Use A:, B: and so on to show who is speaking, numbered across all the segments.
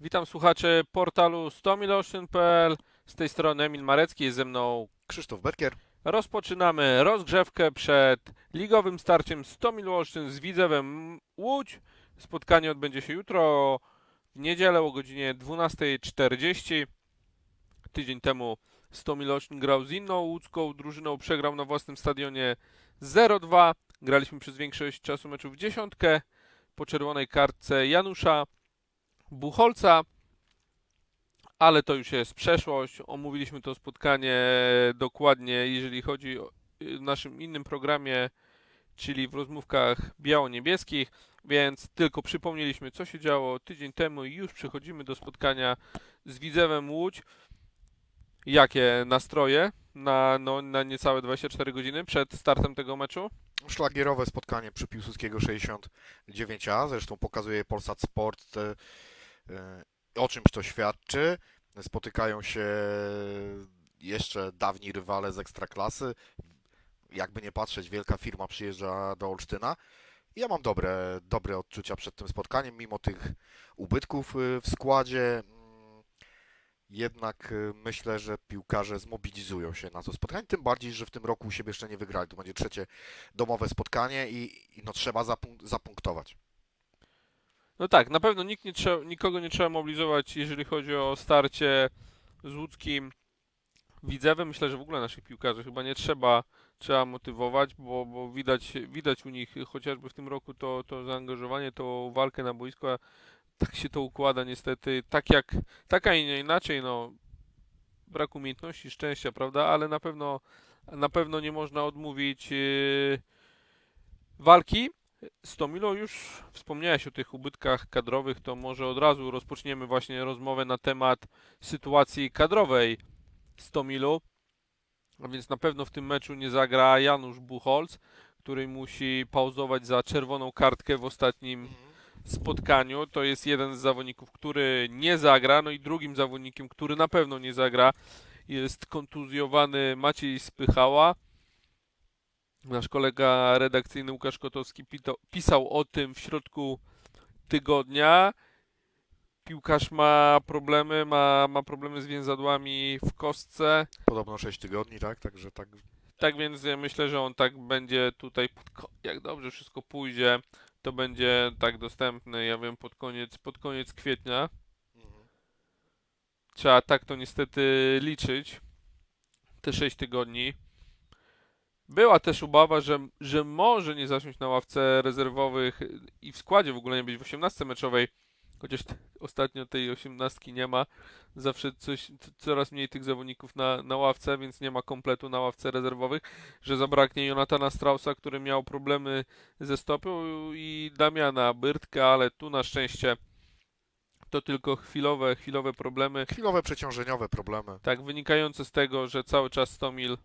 A: Witam słuchaczy portalu 100miloszyn.pl. Z tej strony Emil Marecki, jest ze mną.
B: Krzysztof Berkier.
A: Rozpoczynamy rozgrzewkę przed ligowym starciem 100 Miloszyn z Widzewem Łódź. Spotkanie odbędzie się jutro w niedzielę o godzinie 12.40. Tydzień temu 100 Miloszyn grał z inną łódzką drużyną, przegrał na własnym stadionie 0-2. Graliśmy przez większość czasu meczu w dziesiątkę. Po czerwonej kartce Janusza Buchholca, ale to już jest przeszłość. Omówiliśmy to spotkanie dokładnie, jeżeli chodzi o w naszym innym programie, czyli w rozmówkach biało-niebieskich, więc tylko przypomnieliśmy, co się działo tydzień temu i już przechodzimy do spotkania z Widzewem Łódź. Jakie nastroje na, no, na niecałe 24 godziny przed startem tego meczu?
B: Szlagierowe spotkanie przy Piłsudskiego 69A, zresztą pokazuje Polsat Sport, e, o czymś to świadczy. Spotykają się jeszcze dawni rywale z Ekstraklasy. Jakby nie patrzeć, wielka firma przyjeżdża do Olsztyna. Ja mam dobre, dobre odczucia przed tym spotkaniem, mimo tych ubytków y, w składzie. Mm, Jednak y, myślę, że piłkarze zmobilizują się na to spotkanie, tym bardziej, że w tym roku u siebie jeszcze nie wygrali. To będzie trzecie domowe spotkanie i, i no, trzeba zapunk- zapunktować.
A: No tak, na pewno nikt nie trzeba, nikogo nie trzeba mobilizować, jeżeli chodzi o starcie z łódzkim Widzewem. Myślę, że w ogóle naszych piłkarzy chyba nie trzeba, trzeba motywować, bo, bo widać, widać u nich chociażby w tym roku to, to zaangażowanie, tą walkę na boisku, tak się to układa niestety, tak jak, tak a nie inaczej, no brak umiejętności, szczęścia, prawda, ale na pewno, na pewno nie można odmówić yy, walki. Stomilo, już wspomniałeś o tych ubytkach kadrowych, to może od razu rozpoczniemy właśnie rozmowę na temat sytuacji kadrowej Stomilu. A więc na pewno w tym meczu nie zagra Janusz Buchholz, który musi pauzować za czerwoną kartkę w ostatnim spotkaniu. To jest jeden z zawodników, który nie zagra. No i drugim zawodnikiem, który na pewno nie zagra, jest kontuzjowany Maciej Spychała. Nasz kolega redakcyjny Łukasz Kotowski pisał o tym w środku tygodnia. Piłkarz ma problemy, ma, ma problemy z więzadłami w kostce.
B: Podobno 6 tygodni, tak? Także tak.
A: Tak więc myślę, że on tak będzie tutaj, jak dobrze wszystko pójdzie, to będzie tak dostępny, ja wiem, pod koniec, pod koniec kwietnia. Trzeba tak to niestety liczyć, te 6 tygodni. Była też obawa, że, że może nie zasiąść na ławce rezerwowych i w składzie w ogóle nie być w 18 meczowej, chociaż ostatnio tej 18 nie ma. Zawsze coś, coraz mniej tych zawodników na, na ławce, więc nie ma kompletu na ławce rezerwowych, że zabraknie Jonatana Strausa, który miał problemy ze stopą i Damiana Byrtka, ale tu na szczęście to tylko chwilowe, chwilowe problemy.
B: Chwilowe przeciążeniowe problemy.
A: Tak, wynikające z tego, że cały czas Stomil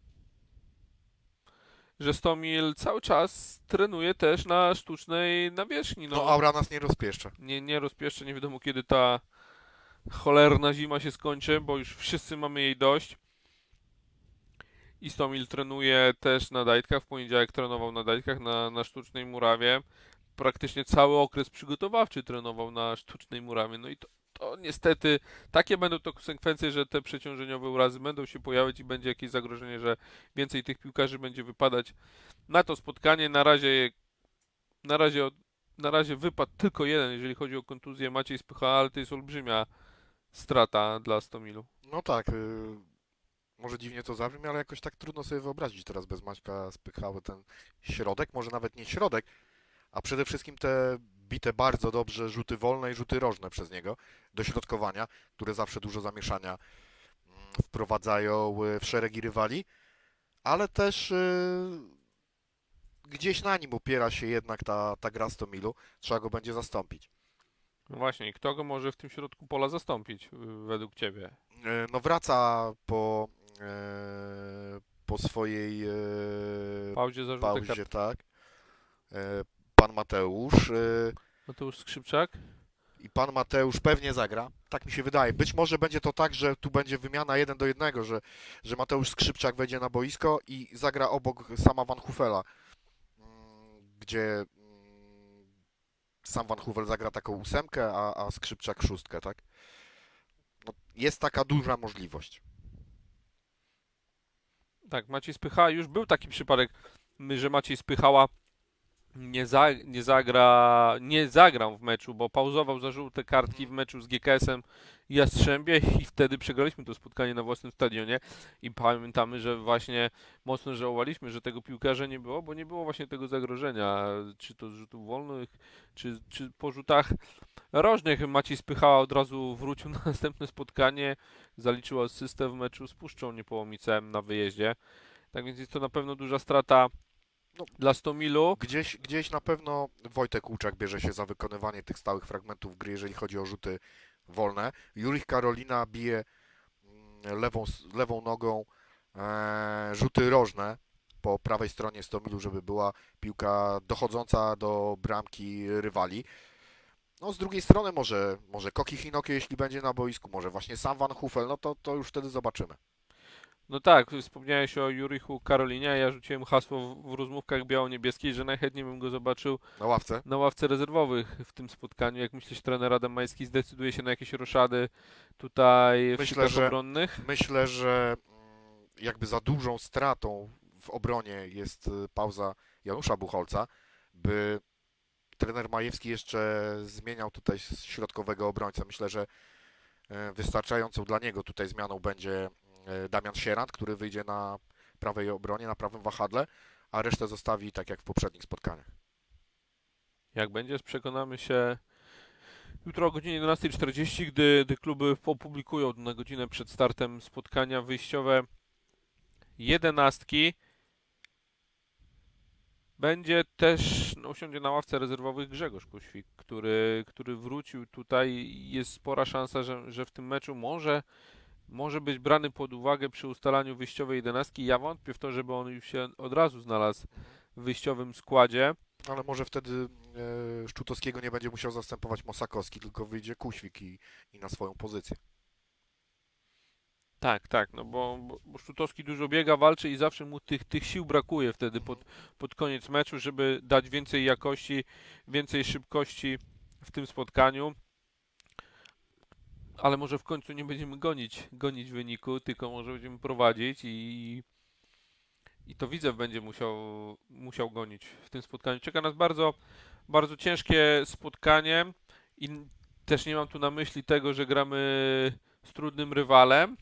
A: że Stomil cały czas trenuje też na sztucznej nawierzchni.
B: No,
A: No,
B: aura nas nie rozpieszcza.
A: nie, nie rozpieszczę, nie wiadomo kiedy ta cholerna zima się skończy, bo już wszyscy mamy jej dość. I Stomil trenuje też na dajtkach. W poniedziałek trenował na dajtkach na, na sztucznej murawie. Praktycznie cały okres przygotowawczy trenował na sztucznej murawie. No i to, to niestety takie będą to konsekwencje, że te przeciążeniowe urazy będą się pojawiać i będzie jakieś zagrożenie, że więcej tych piłkarzy będzie wypadać na to spotkanie. Na razie na razie, na razie wypadł tylko jeden, jeżeli chodzi o kontuzję Maciej Spycha, ale to jest olbrzymia strata dla Stomilu.
B: No tak. y, Może dziwnie to zabrzmi, ale jakoś tak trudno sobie wyobrazić teraz bez Maćka spychały ten środek. Może nawet nie środek, a przede wszystkim te bite bardzo dobrze rzuty wolne i rzuty rożne przez niego, dośrodkowania, które zawsze dużo zamieszania mm, wprowadzają y, w szeregi rywali, ale też y, gdzieś na nim opiera się jednak ta, ta gra Stomilu. Trzeba go będzie zastąpić.
A: No właśnie, i kto go może w tym środku pola zastąpić, y, według Ciebie?
B: No wraca po, po swojej
A: Pauzie
B: pauzie, tak. Pan Mateusz e,
A: Mateusz Skrzypczak?
B: i pan Mateusz pewnie zagra. Tak mi się wydaje. Być może będzie to tak, że tu będzie wymiana jeden do jednego, że, że Mateusz Skrzypczak wejdzie na boisko i zagra obok sama Van Hufela, mm, gdzie mm, sam Van Huvel zagra taką ósemkę, a, a Skrzypczak szóstkę, tak? No, jest taka duża możliwość.
A: Tak, Maciej Spychała, już był taki przypadek, że Maciej Spychała nie, za, nie zagra, nie zagrał w meczu, bo pauzował za żółte kartki w meczu z GKS-em Jastrzębie i wtedy przegraliśmy to spotkanie na własnym stadionie i pamiętamy, że właśnie mocno żałowaliśmy, że tego piłkarza nie było, bo nie było właśnie tego zagrożenia, czy to z rzutów wolnych, czy, czy po rzutach rożnych. Maciej Spychała od razu wrócił na następne spotkanie, zaliczył asystę w meczu z Puszczą Niepołomicem na wyjeździe. Tak więc jest to na pewno duża strata
B: No.
A: dla Stomilu.
B: Gdzieś, gdzieś na pewno Wojtek Łuczak bierze się za wykonywanie tych stałych fragmentów gry, jeżeli chodzi o rzuty wolne. Jurich Karolina bije mm, lewą, lewą nogą e, rzuty rożne po prawej stronie Stomilu, żeby była piłka dochodząca do bramki rywali. No z drugiej strony może, może Koki Hinokie, jeśli będzie na boisku, może właśnie sam Van Hufel, no to, to już wtedy zobaczymy.
A: No tak, wspomniałeś o Jurichu Karolinie, a ja rzuciłem hasło w, w rozmówkach biało-niebieskiej, że najchętniej bym go zobaczył
B: Na ławce.
A: na ławce rezerwowych w tym spotkaniu. Jak myślisz, trener Adam Majski zdecyduje się na jakieś roszady tutaj w
B: Myślę, że-
A: obronnych?
B: Myślę, że mm, jakby za dużą stratą w obronie jest y, pauza Janusza Buchholca, by trener Majewski jeszcze zmieniał tutaj środkowego obrońcę. Myślę, że e, wystarczającą dla niego tutaj zmianą będzie Damian Sierant, który wyjdzie na prawej obronie, na prawym wahadle, a resztę zostawi tak jak w poprzednich spotkaniach.
A: Jak będzie, przekonamy się jutro o godzinie 11.40, gdy, gdy kluby opublikują na godzinę przed startem spotkania wyjściowe jedenastki. Będzie też, no, usiądzie na ławce rezerwowych Grzegorz Kuświk, który, który wrócił tutaj. Jest spora szansa, że, że w tym meczu może, może być brany pod uwagę przy ustalaniu wyjściowej jedenastki. Ja wątpię w to, żeby on już się od razu znalazł w wyjściowym składzie.
B: Ale może wtedy e, Szczutowskiego nie będzie musiał zastępować Mosakowski, tylko wyjdzie Kuświk i, i na swoją pozycję.
A: Tak, tak, no bo, bo, Szczutowski dużo biega, walczy i zawsze mu tych, tych sił brakuje wtedy pod, pod koniec meczu, żeby dać więcej jakości, więcej szybkości w tym spotkaniu. Ale może w końcu nie będziemy gonić, gonić wyniku, tylko może będziemy prowadzić i, i to Widzew będzie musiał, musiał gonić w tym spotkaniu. Czeka nas bardzo, bardzo ciężkie spotkanie i też nie mam tu na myśli tego, że gramy z trudnym rywalem,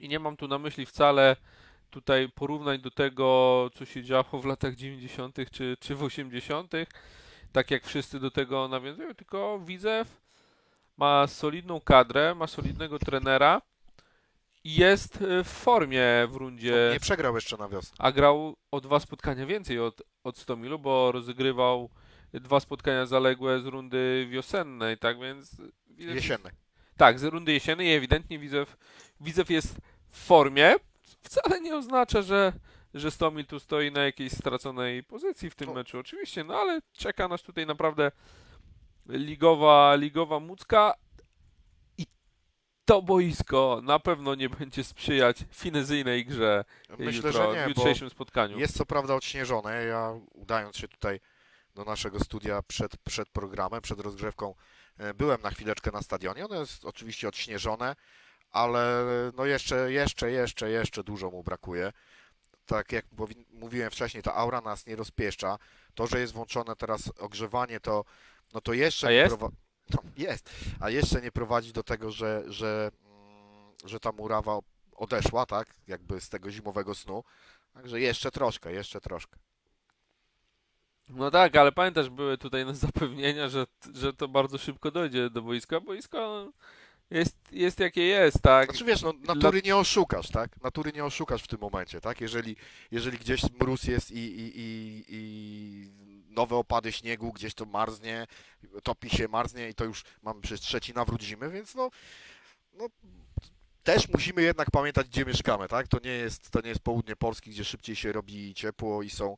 A: i nie mam tu na myśli wcale tutaj porównań do tego, co się działo w latach 90. czy, czy w 80., tak jak wszyscy do tego nawiązują, tylko Widzew ma solidną kadrę, ma solidnego trenera i jest y, w formie w rundzie,
B: Nie przegrał jeszcze na wiosnę.
A: a grał o dwa spotkania więcej od, od Stomilu, bo rozgrywał dwa spotkania zaległe z rundy wiosennej, tak więc...
B: Jesienny.
A: tak, z rundy jesiennej i ewidentnie Widzew, Widzew jest w formie. Wcale nie oznacza, że, że Stomil tu stoi na jakiejś straconej pozycji w tym
B: No.
A: meczu, oczywiście, no ale czeka nas tutaj naprawdę ligowa, ligowa mucka i to boisko na pewno nie będzie sprzyjać finezyjnej grze
B: Myślę,
A: jutro,
B: że
A: w
B: nie, bo
A: jutrzejszym spotkaniu.
B: jest co prawda odśnieżone. Ja udając się tutaj do naszego studia przed, przed programem, przed rozgrzewką, e, byłem na chwileczkę na stadionie. Ono jest oczywiście odśnieżone, ale no jeszcze, jeszcze, jeszcze, jeszcze dużo mu brakuje. Tak jak mówiłem wcześniej, ta aura nas nie rozpieszcza. To, że jest włączone teraz ogrzewanie, to no to jeszcze
A: A
B: nie
A: jest?
B: prowa- no, jest, a jeszcze nie prowadzi do tego, że, że, mm, że ta murawa odeszła, tak, jakby z tego zimowego snu. Także jeszcze troszkę, jeszcze troszkę.
A: No tak, ale pamiętasz, były tutaj zapewnienia, że, że to bardzo szybko dojdzie do boiska. Boisko jest, jest jakie jest, tak?
B: Znaczy wiesz, no, natury nie oszukasz, tak? Natury nie oszukasz w tym momencie, tak? Jeżeli, jeżeli gdzieś mróz jest i, i, i, i nowe opady śniegu, gdzieś to marznie, topi się, marznie i to już mamy przez trzeci nawrót zimy, więc no, no też musimy jednak pamiętać, gdzie mieszkamy, tak? To nie jest, to nie jest południe Polski, gdzie szybciej się robi ciepło i są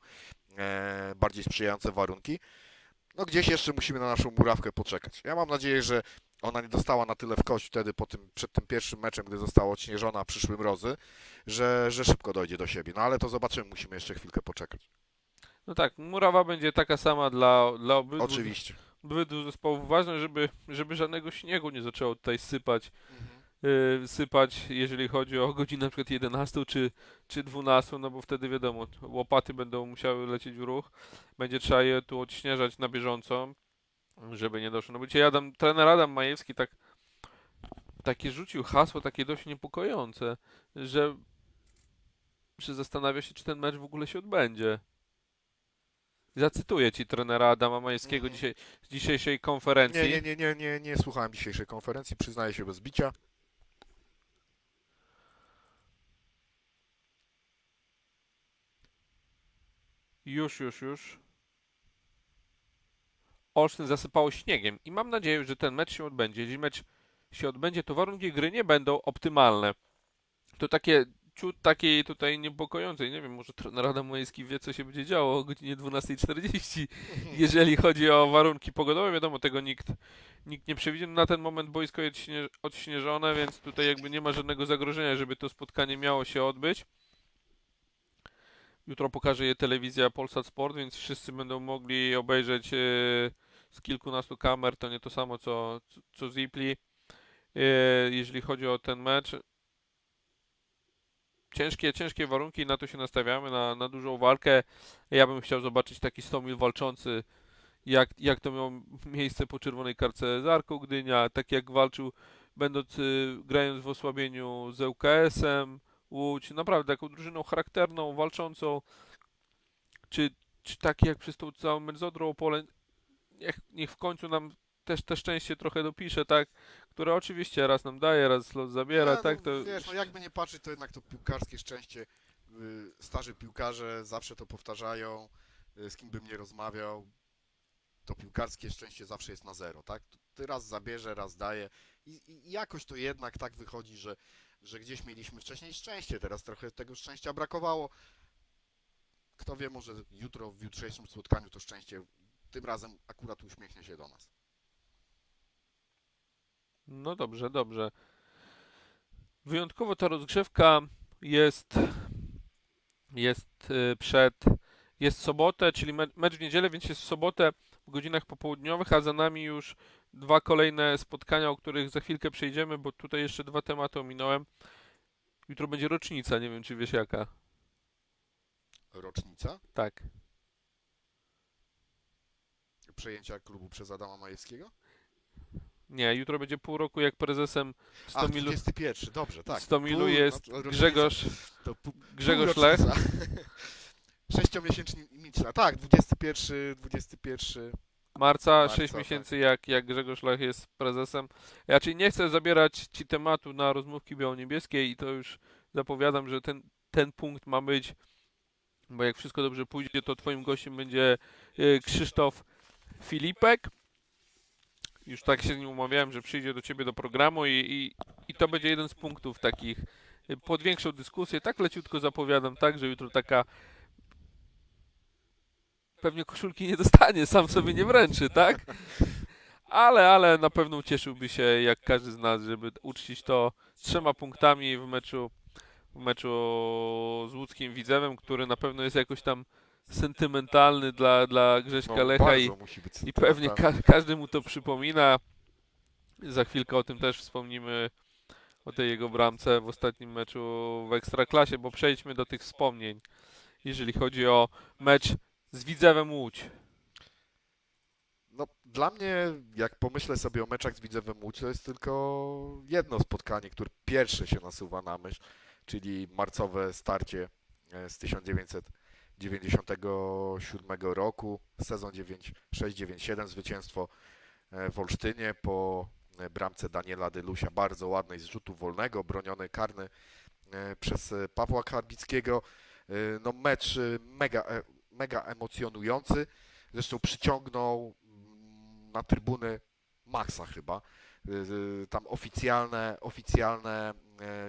B: e, bardziej sprzyjające warunki. No gdzieś jeszcze musimy na naszą murawkę poczekać. Ja mam nadzieję, że ona nie dostała na tyle w kość wtedy po tym, przed tym pierwszym meczem, gdy została odśnieżona, przyszły mrozy, że, że szybko dojdzie do siebie. No ale to zobaczymy, musimy jeszcze chwilkę poczekać.
A: No tak, murawa będzie taka sama dla, dla obydwu,
B: Oczywiście.
A: obydwu zespołów. Ważne, żeby, żeby żadnego śniegu nie zaczęło tutaj sypać,
B: Mhm.
A: yy, sypać, jeżeli chodzi o godzinę na przykład 11 czy, czy 12, no bo wtedy wiadomo, łopaty będą musiały lecieć w ruch. Będzie trzeba je tu odśnieżać na bieżąco, żeby nie doszło. No bo dzisiaj Adam, trener Adam Majewski tak takie rzucił hasło takie dość niepokojące, że, że zastanawia się, czy ten mecz w ogóle się odbędzie. Zacytuję ci trenera Adama Majewskiego
B: Mhm.
A: dzisiaj, z dzisiejszej konferencji.
B: Nie, nie, nie, nie, nie, nie słuchałem dzisiejszej konferencji, przyznaję się bez bicia.
A: Już, już, już. Olsztyn zasypało śniegiem i mam nadzieję, że ten mecz się odbędzie. Jeśli mecz się odbędzie, to warunki gry nie będą optymalne. To takie ciut takiej tutaj niepokojącej. Nie wiem, może trener Adam wie, co się będzie działo o godzinie 12.40. Jeżeli chodzi o warunki pogodowe, wiadomo, tego nikt, nikt nie przewidział. Na ten moment boisko jest śnie- odśnieżone, więc tutaj jakby nie ma żadnego zagrożenia, żeby to spotkanie miało się odbyć. Jutro pokaże je telewizja Polsat Sport, więc wszyscy będą mogli obejrzeć e, z kilkunastu kamer. To nie to samo co, co- co Zipli. E, jeżeli chodzi o ten mecz. Ciężkie, ciężkie warunki, na to się nastawiamy, na, na dużą walkę. Ja bym chciał zobaczyć taki Stomil walczący, jak, jak to miało miejsce po czerwonej karce z Gdynia, tak jak walczył, będąc, y, grając w osłabieniu z ŁKS-em, Łódź, naprawdę taką drużyną charakterną, walczącą, czy, czy tak jak przez tą całą mecz z Odrą Opole, niech, niech w końcu nam też te szczęście trochę dopisze, tak, które oczywiście raz nam daje, raz los zabiera, tak,
B: no,
A: to
B: Wiesz, no jakby nie patrzeć, to jednak to piłkarskie szczęście. y, Starzy piłkarze zawsze to powtarzają, y, z kim bym nie rozmawiał, to piłkarskie szczęście zawsze jest na zero, tak? Ty raz zabierze, raz daje i, i jakoś to jednak tak wychodzi, że, że gdzieś mieliśmy wcześniej szczęście, teraz trochę tego szczęścia brakowało. Kto wie, może jutro, w jutrzejszym spotkaniu to szczęście tym razem akurat uśmiechnie się do nas.
A: No dobrze, dobrze. Wyjątkowo ta rozgrzewka jest jest y, przed jest sobotę, czyli me- mecz w niedzielę, więc jest w sobotę w godzinach popołudniowych, a za nami już dwa kolejne spotkania, o których za chwilkę przejdziemy, bo tutaj jeszcze dwa tematy ominąłem. Jutro będzie rocznica, nie wiem czy wiesz jaka.
B: Rocznica
A: Tak.
B: przejęcia klubu przez Adama Majewskiego?
A: Nie, jutro będzie pół roku jak prezesem
B: A,
A: Stomilu,
B: 21, dobrze, tak.
A: Stomilu
B: Pół-
A: jest
B: no.
A: Grzegorz,
B: To pół,
A: Grzegorz
B: pół
A: Lech.
B: rocznica. Sześciomiesięcznicza, tak, 21, 21.
A: marca,
B: Marca,
A: 6
B: tak.
A: miesięcy jak, jak Grzegorz Lech jest prezesem. Ja czyli nie chcę zabierać Ci tematu na rozmówki biało-niebieskiej i to już zapowiadam, że ten, ten punkt ma być, bo jak wszystko dobrze pójdzie, to Twoim gościem będzie e, Krzysztof Filipek. Już tak się z nim umawiałem, że przyjdzie do Ciebie do programu i, i, i to będzie jeden z punktów takich pod większą dyskusję. Tak leciutko zapowiadam, tak, że jutro taka pewnie koszulki nie dostanie, sam sobie nie wręczy, tak? Ale, ale na pewno cieszyłby się, jak każdy z nas, żeby uczcić to trzema punktami w meczu, w meczu z łódzkim Widzewem, który na pewno jest jakoś tam sentymentalny dla, dla Grześka
B: No,
A: Lecha i,
B: bardzo musi być
A: i pewnie
B: sentymentalny.
A: ka każdy mu to przypomina. Za chwilkę o tym też wspomnimy, o tej jego bramce w ostatnim meczu w Ekstraklasie, bo przejdźmy do tych wspomnień, jeżeli chodzi o mecz z Widzewem Łódź.
B: No, dla mnie, jak pomyślę sobie o meczach z Widzewem Łódź, to jest tylko jedno spotkanie, które pierwsze się nasuwa na myśl, czyli marcowe starcie e, z 1997 roku, sezon 96-97, zwycięstwo e, w Olsztynie po e, bramce Daniela Dylusia, bardzo ładnej z rzutu wolnego, broniony karny e, przez Pawła Karbickiego. No mecz mega, mega emocjonujący. Zresztą przyciągnął mm, na trybuny Maxa chyba. Tam oficjalne, oficjalne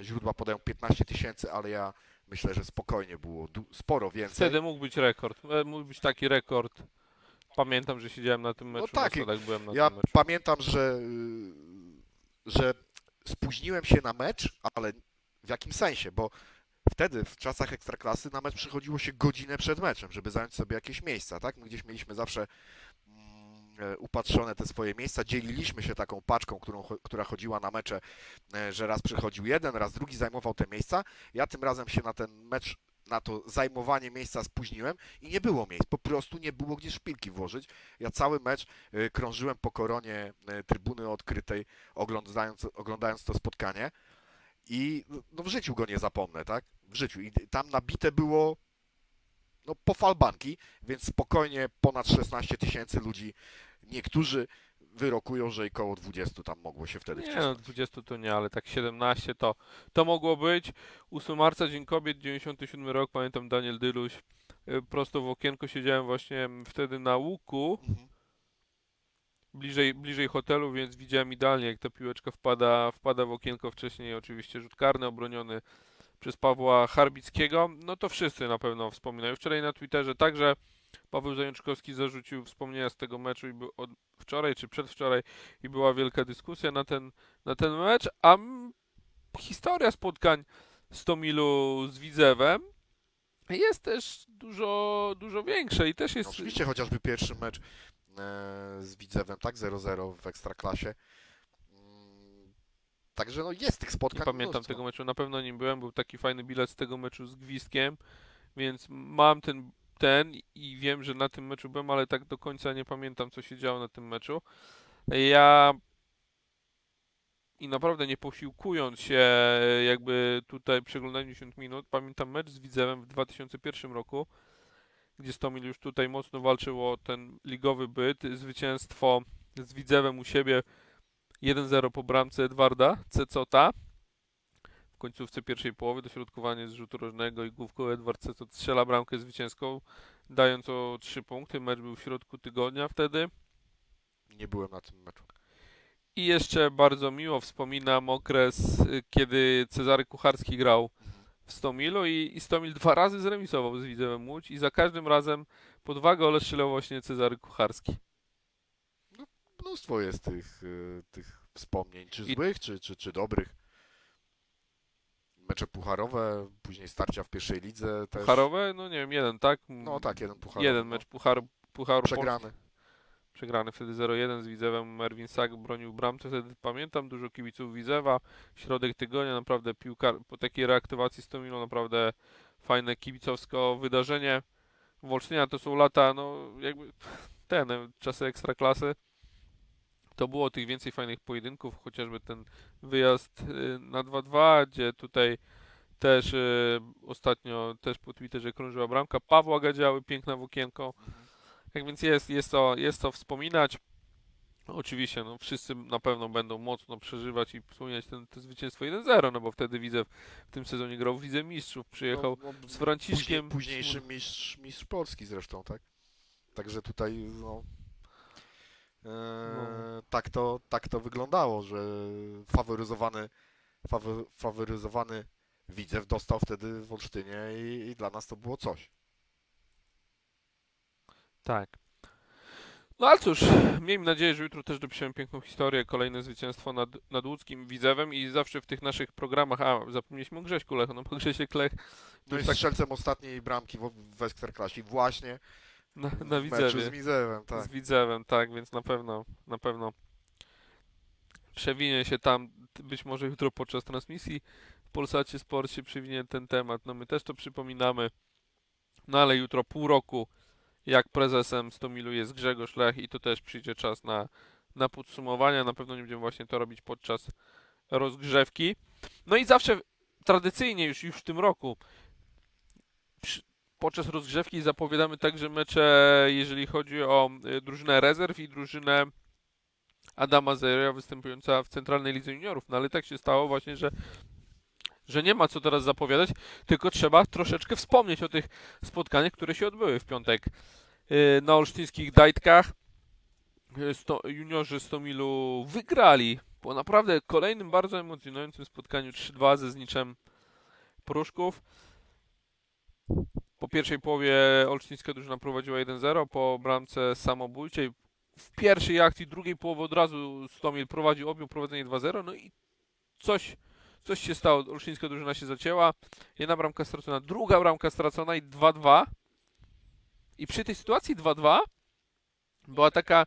B: źródła podają 15 tysięcy, ale ja myślę, że spokojnie było sporo więcej.
A: Wtedy mógł być rekord. E, Mógł być taki rekord. Pamiętam, że siedziałem na tym
B: No
A: meczu.
B: tak,
A: na schodach byłem na
B: Ja
A: tym meczu.
B: pamiętam, że, y, że spóźniłem się na mecz, ale w jakim sensie? Bo wtedy, w czasach ekstraklasy, na mecz przychodziło się godzinę przed meczem, żeby zająć sobie jakieś miejsca, tak? My gdzieś mieliśmy zawsze upatrzone te swoje miejsca. Dzieliliśmy się taką paczką, którą, która chodziła na mecze, e, że raz przychodził jeden, raz drugi zajmował te miejsca. Ja tym razem się na ten mecz, na to zajmowanie miejsca spóźniłem i nie było miejsc. Po prostu nie było gdzie szpilki włożyć. Ja cały mecz e, krążyłem po koronie e, trybuny odkrytej, oglądając, oglądając to spotkanie. I no, w życiu go nie zapomnę, tak? W życiu. I tam nabite było no, po falbanki, więc spokojnie ponad 16 tysięcy ludzi. Niektórzy wyrokują, że i koło 20 tam mogło się wtedy
A: Nie no,
B: wcisnąć.
A: 20 to nie, ale tak 17 to, to mogło być. 8 marca, Dzień Kobiet, 97 rok, pamiętam Daniel Dyluś. y, Prosto w okienko siedziałem właśnie wtedy na łuku,
B: Mhm.
A: bliżej, bliżej hotelu, więc widziałem idealnie, jak ta piłeczka wpada, wpada w okienko. Wcześniej oczywiście rzut karny obroniony przez Pawła Harbickiego. No to wszyscy na pewno wspominają. Wczoraj na Twitterze także Paweł Zajączkowski zarzucił wspomnienia z tego meczu i był od wczoraj czy przedwczoraj i była wielka dyskusja na ten, na ten mecz, a historia spotkań Stomilu z Widzewem jest też dużo, dużo większa i też jest...
B: oczywiście chociażby pierwszy mecz e, z Widzewem, tak? 0-0 w Ekstraklasie. Mm, Także no jest tych spotkań
A: Nie pamiętam
B: mnóstwo.
A: tego meczu, na pewno nim byłem, był taki fajny bilet z tego meczu z Gwizdkiem, więc mam ten, ten i wiem, że na tym meczu byłem, ale tak do końca nie pamiętam, co się działo na tym meczu. Ja i naprawdę nie posiłkując się jakby tutaj przeglądaniem 10 minut, pamiętam mecz z Widzewem w 2001 roku, gdzie Stomil już tutaj mocno walczył o ten ligowy byt, zwycięstwo z Widzewem u siebie 1-0 po bramce Edwarda Cecota. Końcówce pierwszej połowy dośrodkowanie z rzutu rożnego i główką Edward Cecot strzela bramkę zwycięską, dając o 3 punkty. Mecz był w środku tygodnia wtedy.
B: Nie byłem na tym meczu.
A: I jeszcze bardzo miło wspominam okres, y, kiedy Cezary Kucharski grał w Stomilu i, i Stomil dwa razy zremisował z Widzewem Łódź i za każdym razem po dwa gole strzelał właśnie Cezary Kucharski.
B: Mnóstwo jest tych, e, tych wspomnień, czy
A: I-
B: złych, czy, czy, czy dobrych. Mecze pucharowe, później starcia w pierwszej lidze też.
A: Pucharowe? No nie wiem, jeden, tak?
B: No tak, jeden pucharowy.
A: Jeden
B: no.
A: mecz puchar, Pucharu Polski.
B: Przegrany.
A: przegrany wtedy 0-1 z Widzewem. Merwin Sak bronił bramce, wtedy pamiętam, dużo kibiców Widzewa. Środek tygodnia, naprawdę piłka po takiej reaktywacji 100 milionów, naprawdę fajne kibicowsko wydarzenie. Wolsztynia to są lata, no jakby ten, czasy ekstraklasy. To było tych więcej fajnych pojedynków, chociażby ten wyjazd y, na 2-2, gdzie tutaj też y, ostatnio też po Twitterze krążyła bramka Pawła Gadziały, piękna w okienko. Tak więc jest, jest, to, jest to wspominać. Oczywiście, no, wszyscy na pewno będą mocno przeżywać i wspominać ten, to zwycięstwo 1-0, no bo wtedy widzę w tym sezonie grał w Lidze Mistrzów, przyjechał
B: No, no,
A: z Franciszkiem.
B: Później, późniejszy mistrz, mistrz Polski zresztą, tak? Także tutaj, no,
A: No.
B: tak, to, tak to wyglądało, że faworyzowany, fawo, faworyzowany Widzew dostał wtedy w Olsztynie i, i dla nas to było coś.
A: Tak. No ale cóż, miejmy nadzieję, że jutro też dopiszemy piękną historię, kolejne zwycięstwo nad, nad łódzkim Widzewem i zawsze w tych naszych programach, a zapomnieliśmy o Grześku Lech, no bo Grzesiek Lech
B: No i
A: tak
B: strzelcem ostatniej bramki w, w Ekstraklasie właśnie
A: na, na Widzewie.
B: z Widzewem, tak.
A: Z Widzewem, tak, więc na pewno, na pewno przewinie się tam, być może jutro podczas transmisji w Polsacie Sport się przewinie ten temat. No my też to przypominamy, no ale jutro pół roku jak prezesem Stomilu jest Grzegorz Lech i to też przyjdzie czas na, na podsumowania. Na pewno nie będziemy właśnie to robić podczas rozgrzewki. No i zawsze tradycyjnie już, już w tym roku przy, podczas rozgrzewki zapowiadamy także mecze, jeżeli chodzi o y, drużynę rezerw i drużynę Adama Zeria występująca w Centralnej Lidze Juniorów. No ale tak się stało właśnie, że, że nie ma co teraz zapowiadać, tylko trzeba troszeczkę wspomnieć o tych spotkaniach, które się odbyły w piątek y, na olsztyńskich Dajtkach. Y, Sto, juniorzy Stomilu wygrali po naprawdę kolejnym bardzo emocjonującym spotkaniu 3-2 ze zniczem Pruszków. Po pierwszej połowie olsztyńska drużyna prowadziła 1-0 po bramce samobójczej. W pierwszej akcji drugiej połowy od razu Stomil prowadził, objął prowadzenie 2-0, no i coś, coś się stało. Olsztyńska drużyna się zacięła. Jedna bramka stracona, druga bramka stracona i 2-2. I przy tej sytuacji 2-2 była taka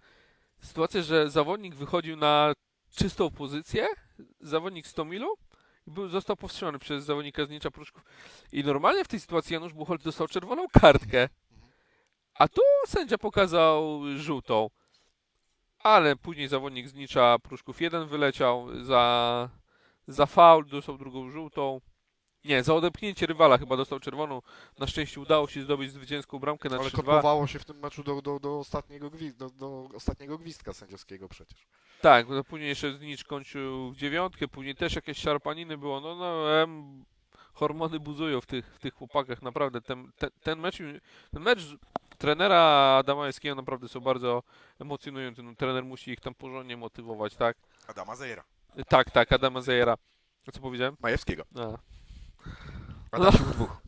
A: sytuację, że zawodnik wychodził na czystą pozycję, zawodnik z Tomilu i był, został powstrzymany przez zawodnika z Nicza Pruszków. I normalnie w tej sytuacji Janusz Buchholz dostał czerwoną kartkę, a tu sędzia pokazał żółtą. Ale później zawodnik z Nicza Pruszków jeden wyleciał za, za faul, dostał drugą żółtą. Nie, za odepchnięcie rywala chyba dostał czerwoną. Na szczęście udało się zdobyć zwycięską bramkę na
B: Ale
A: 3-2.
B: kotłowało się w tym meczu do, do, do, ostatniego, gwi- do, do ostatniego gwizdka sędziowskiego przecież.
A: Tak, no później jeszcze Znicz kończył w dziewiątkę, później też jakieś szarpaniny było. No, no em, hormony buzują w tych, w tych chłopakach, naprawdę. Ten, ten, ten mecz, ten mecz trenera Adama Jaskiego naprawdę są bardzo emocjonujący. No, trener musi ich tam porządnie motywować, tak?
B: Adama Zejra.
A: Tak, tak, Adama Zejera. A co powiedziałem?
B: Majewskiego.
A: A.
B: Adam sił dwóch.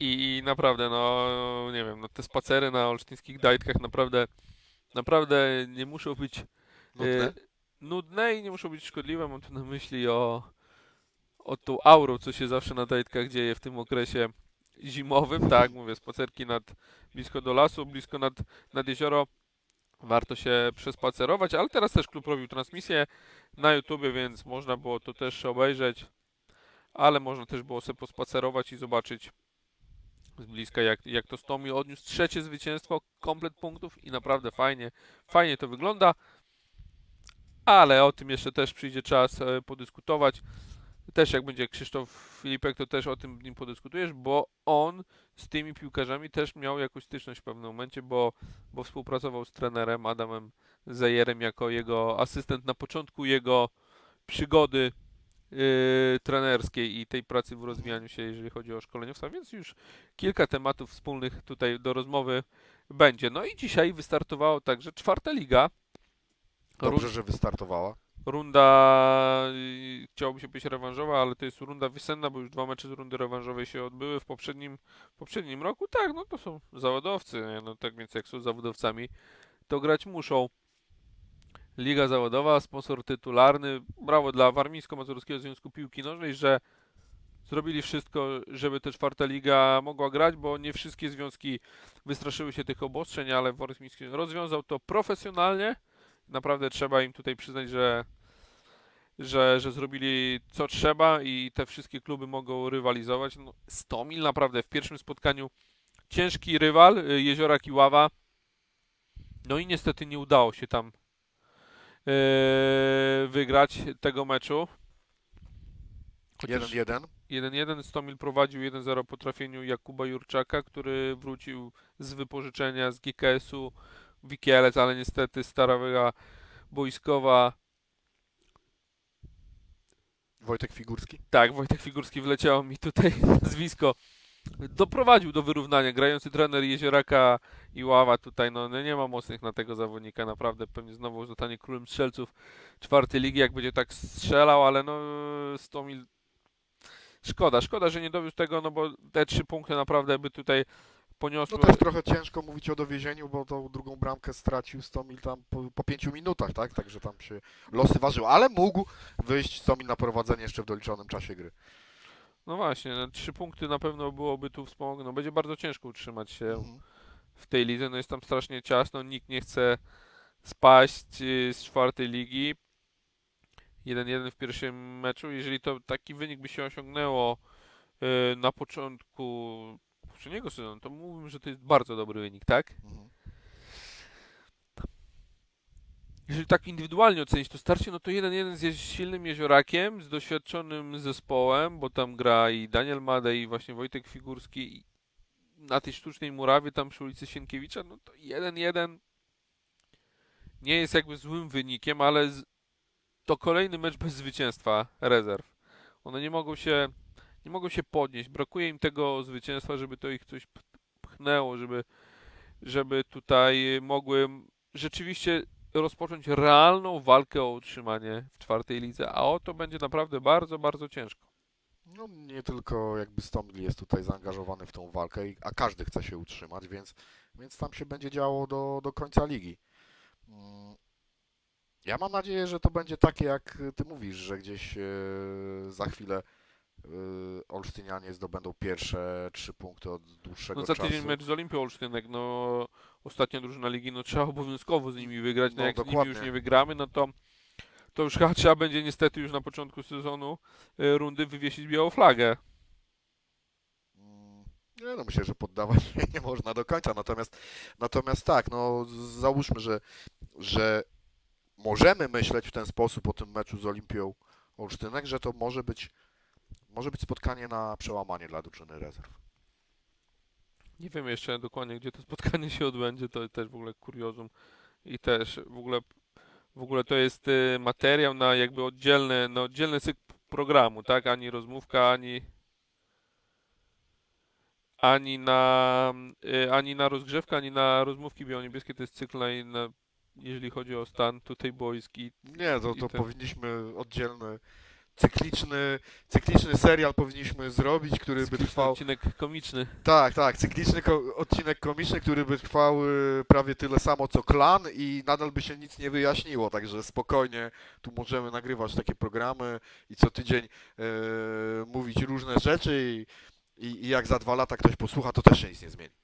A: I, I naprawdę, no nie wiem, no te spacery na olsztyńskich dajtkach naprawdę, naprawdę nie muszą być
B: Nudne.
A: e, nudne i nie muszą być szkodliwe. Mam tu na myśli o, o tą aurą, co się zawsze na dajtkach dzieje w tym okresie zimowym. Tak, mówię, spacerki nad, blisko do lasu, blisko nad, nad jezioro. Warto się przespacerować, ale teraz też klub robił transmisję na YouTubie, więc można było to też obejrzeć, ale można też było sobie pospacerować i zobaczyć z bliska, jak, jak to Stomi odniósł trzecie zwycięstwo, komplet punktów i naprawdę fajnie, fajnie to wygląda. Ale o tym jeszcze też przyjdzie czas e, podyskutować. Też jak będzie Krzysztof Filipek, to też o tym z nim podyskutujesz, bo on z tymi piłkarzami też miał jakąś styczność w pewnym momencie, bo, bo współpracował z trenerem Adamem Zejerem jako jego asystent na początku jego przygody yy, trenerskiej i tej pracy w rozwijaniu się, jeżeli chodzi o szkoleniowca, więc już kilka tematów wspólnych tutaj do rozmowy będzie. No i dzisiaj wystartowało także czwarta liga.
B: Dobrze, że wystartowała.
A: Runda chciałoby się być rewanżowa, ale to jest runda wiosenna, bo już dwa mecze z rundy rewanżowej się odbyły w poprzednim, poprzednim roku. Tak, no to są zawodowcy, no tak więc jak są zawodowcami, to grać muszą. Liga zawodowa, sponsor tytularny. Brawo dla Warmińsko-Mazurskiego Związku Piłki Nożnej, że zrobili wszystko, żeby ta czwarta liga mogła grać, bo nie wszystkie związki wystraszyły się tych obostrzeń, ale Warmiński rozwiązał to profesjonalnie naprawdę trzeba im tutaj przyznać, że, że, że zrobili co trzeba i te wszystkie kluby mogą rywalizować. No, Stomil naprawdę w pierwszym spotkaniu ciężki rywal, y, Jeziorak i Ława. No i niestety nie udało się tam yy, wygrać tego meczu. Chociaż
B: 1-1.
A: 1-1 Stomil prowadził 1-0 po trafieniu Jakuba Jurczaka, który wrócił z wypożyczenia z GKS-u Wikielec, ale niestety Starawyga Boiskowa,
B: Wojtek Figurski.
A: tak, Wojtek Figurski wleciało mi tutaj nazwisko, doprowadził do wyrównania. Grający trener Jezioraka i Ława tutaj, no no nie ma mocnych na tego zawodnika, naprawdę pewnie znowu zostanie królem strzelców czwartej ligi, jak będzie tak strzelał, ale no Stomil szkoda, szkoda, że nie dowiózł tego, no bo te trzy punkty naprawdę by tutaj poniosły.
B: No też trochę ciężko mówić o dowiezieniu, bo tą drugą bramkę stracił Stomil tam po, po pięciu minutach, tak? Także tam się losy ważyły, ale mógł wyjść Stomil na prowadzenie jeszcze w doliczonym czasie gry.
A: No właśnie, no, trzy punkty na pewno byłoby tu wspomogą. No, będzie bardzo ciężko utrzymać się
B: Mhm.
A: w tej lidze. No jest tam strasznie ciasno, nikt nie chce spaść y, z czwartej ligi. 1-1 w pierwszym meczu. Jeżeli to taki wynik by się osiągnęło y, na początku poprzedniego sezonu, to mógłbym, że to jest bardzo dobry wynik, tak?
B: Mhm.
A: Jeżeli tak indywidualnie ocenić to starcie, no to 1-1 z silnym jeziorakiem, z doświadczonym zespołem, bo tam gra i Daniel Madej, i właśnie Wojtek Figurski i na tej sztucznej murawie tam przy ulicy Sienkiewicza, no to 1-1 nie jest jakby złym wynikiem, ale to kolejny mecz bez zwycięstwa rezerw. One nie mogą się nie mogą się podnieść. Brakuje im tego zwycięstwa, żeby to ich coś pchnęło, żeby żeby tutaj mogły rzeczywiście rozpocząć realną walkę o utrzymanie w czwartej lidze, a o to będzie naprawdę bardzo, bardzo ciężko.
B: No nie tylko jakby Stomil jest tutaj zaangażowany w tą walkę, a każdy chce się utrzymać, więc, więc tam się będzie działo do, do końca ligi. Mm, Ja mam nadzieję, że to będzie takie jak ty mówisz, że gdzieś e, za chwilę Olsztynianie zdobędą pierwsze trzy punkty od dłuższego
A: No za
B: czasu.
A: tydzień mecz z Olimpią Olsztynek, no ostatnia drużyna ligi, no trzeba obowiązkowo z nimi wygrać, no,
B: No,
A: jak z nimi
B: dokładnie.
A: już nie wygramy, no to to już trzeba będzie niestety już na początku sezonu y, rundy wywiesić białą flagę.
B: Mm, Nie no, myślę, że poddawać się nie można do końca, natomiast, natomiast tak, no załóżmy, że, że możemy myśleć w ten sposób o tym meczu z Olimpią Olsztynek, że to może być, może być spotkanie na przełamanie dla drużyny rezerw.
A: Nie wiem jeszcze dokładnie, gdzie to spotkanie się odbędzie, to też w ogóle kuriozum i też w ogóle, w ogóle to jest y, materiał na jakby oddzielny, na oddzielny cykl programu, tak? Ani rozmówka, ani ani na y, ani na rozgrzewkę, ani na rozmówki biało-niebieskie, to jest cykl na, na jeżeli chodzi o stan tutaj boiski.
B: Nie, to, to
A: ten-
B: powinniśmy oddzielny, cykliczny, cykliczny serial powinniśmy zrobić, który by
A: Cykliczny
B: trwał...
A: odcinek komiczny.
B: Tak, tak, cykliczny ko- odcinek komiczny, który by trwał y, prawie tyle samo co klan i nadal by się nic nie wyjaśniło, także spokojnie tu możemy nagrywać takie programy i co tydzień y, mówić różne rzeczy i, i, i jak za dwa lata ktoś posłucha, to też się nic nie zmieni.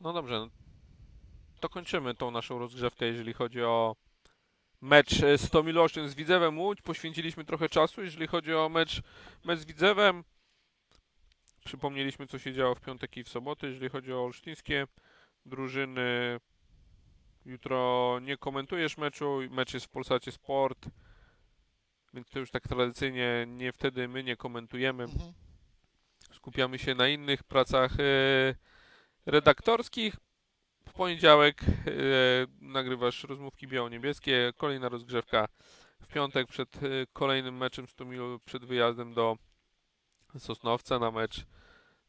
A: No dobrze, no to kończymy tą naszą rozgrzewkę, jeżeli chodzi o mecz e, z Tomil Olsztyn z Widzewem Łódź. Poświęciliśmy trochę czasu, jeżeli chodzi o mecz, mecz z Widzewem. Przypomnieliśmy, co się działo w piątek i w sobotę, jeżeli chodzi o olsztyńskie drużyny. Jutro nie komentujesz meczu, mecz jest w Polsacie Sport, więc to już tak tradycyjnie nie wtedy my nie komentujemy skupiamy się na innych pracach e, redaktorskich. W poniedziałek e, nagrywasz rozmówki biało-niebieskie, kolejna rozgrzewka w piątek przed e, kolejnym meczem z Tomilu, przed wyjazdem do Sosnowca na mecz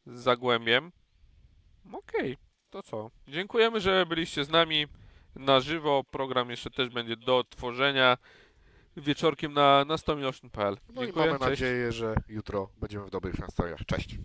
A: z Zagłębiem. Okej, to co? Dziękujemy, że byliście z nami na żywo. Program jeszcze też będzie do tworzenia wieczorkiem na, na 100
B: No i
A: Dziękuję,
B: mamy
A: cześć.
B: nadzieję, że jutro będziemy w dobrych nastrojach. Cześć.